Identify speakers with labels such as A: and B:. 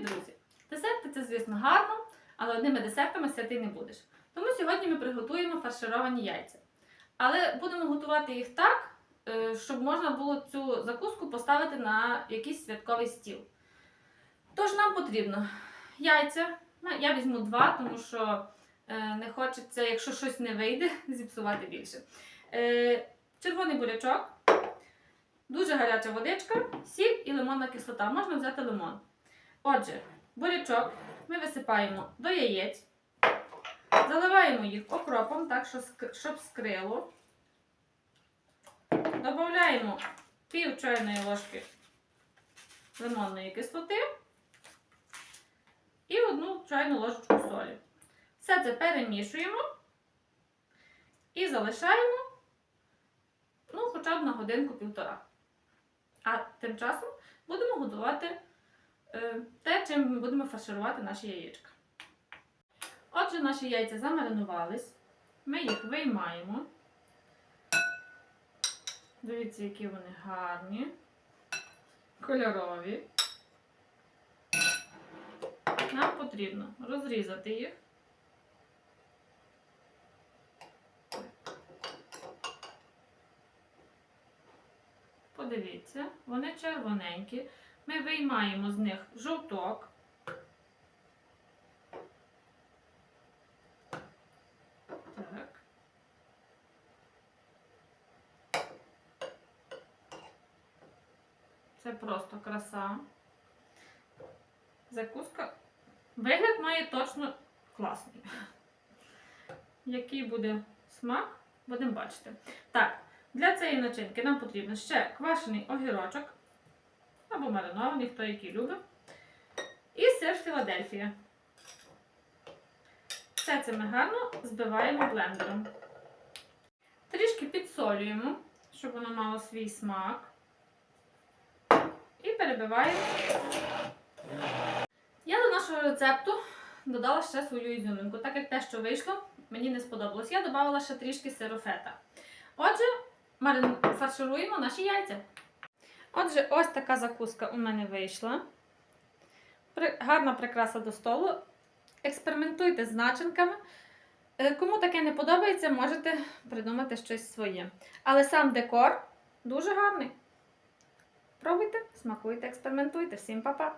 A: друзі! Десерти це, звісно, гарно, але одними десертами святий не будеш. Тому сьогодні ми приготуємо фаршировані яйця. Але будемо готувати їх так, е, щоб можна було цю закуску поставити на якийсь святковий стіл. Тож нам потрібно яйця. Ну, Я візьму два, тому що е, не хочеться, якщо щось не вийде, зіпсувати більше. Е, Червоний бурячок, дуже гаряча водичка, сіль і лимонна кислота. Можна взяти лимон. Отже, бурячок ми висипаємо до яєць, заливаємо їх окропом, так, щоб скрило. Додаємо пів чайної ложки лимонної кислоти і одну чайну ложечку солі. Все це перемішуємо і залишаємо ну, хоча б на годинку-півтора. А тим часом будемо готувати те, чим ми будемо фарширувати наші яєчка. Отже, наші яйця замаринувались. Ми їх виймаємо. Дивіться, які вони гарні, кольорові. Нам потрібно розрізати їх. Подивіться, вони червоненькі. Ми виймаємо з них жовток. Так. Це просто краса. Закуска. Вигляд має точно класний. Який буде смак, будемо бачити. Так, для цієї начинки нам потрібен ще квашений огірочок або маринований, хто який любить. І сир Філадельфія. Все це ми гарно збиваємо блендером. Трішки підсолюємо, щоб воно мало свій смак. І перебиваємо. Я до нашого рецепту додала ще свою ізюминку, так як те, що вийшло, мені не сподобалось. Я додала ще трішки сиру фета. Отже, фаршируємо наші яйця. Отже, ось така закуска у мене вийшла. Гарна прикраса до столу. Експериментуйте з начинками. Е, Кому таке не подобається, можете придумати щось своє. Але сам декор дуже гарний. Пробуйте, смакуйте, експериментуйте. Всім па-па!